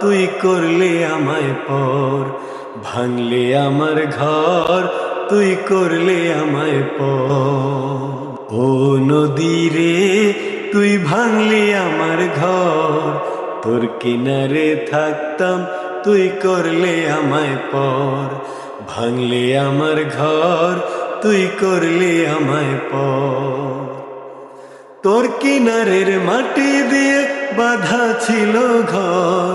তুই করলে আমায় পর, ভাঙলে আমার ঘর, তুই করলে আমায় পর। ও নদী রে, তুই ভাঙলি আমার ঘর, তোর কিনারে থাকতাম, তুই করলে আমায় পর, ভাঙলে আমার ঘর, তুই করলে আমায় পর। তোর কিনারের মাটি দিয়ে বাধা ছিল ঘর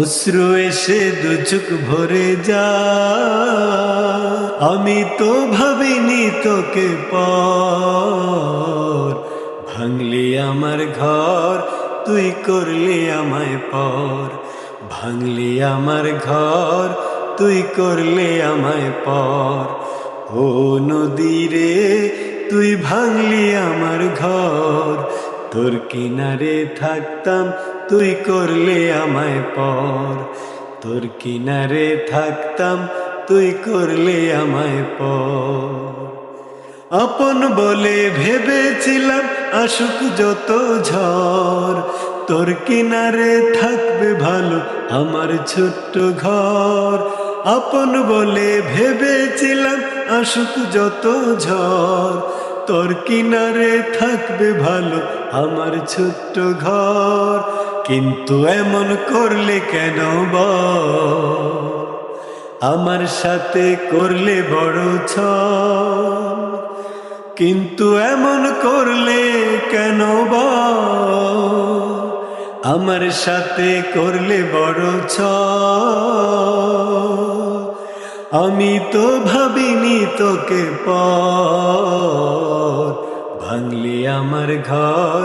অশ্রু এসে দু চোখ ভরে যা। আমি তো ভাবিনি তোকে পর। ভাঙলি আমার ঘর, তুই করলি আমায় পর। ভাঙলি আমার ঘর, তুই করলে আমায় পর। ও নদী রে, তুই ভাঙলি আমার ঘর। তোর কিনারে থাকতাম তুই করলে আমায় পর। তোর কিনারে থাকতাম, তুই করলে আমায় পর। আপন বলে ভেবেছিলাম, আসুক যত ঝড়। তোর কিনারে থাকবে ভালো আমার ছোট্ট ঘর। আপন বলে ভেবেছিলাম, আসুক যত ঝড়। তোর কিনারে থাকবে ভালো আমার ছোট্ট ঘর। কিন্তু এমন করলে কেন বল আমার সাথে করলে বড় ছ কিন্তু এমন করলে কেন বল আমার সাথে করলে বড় ছ আমি তো ভাবিনি তোকে পর ভাঙলি আমার ঘর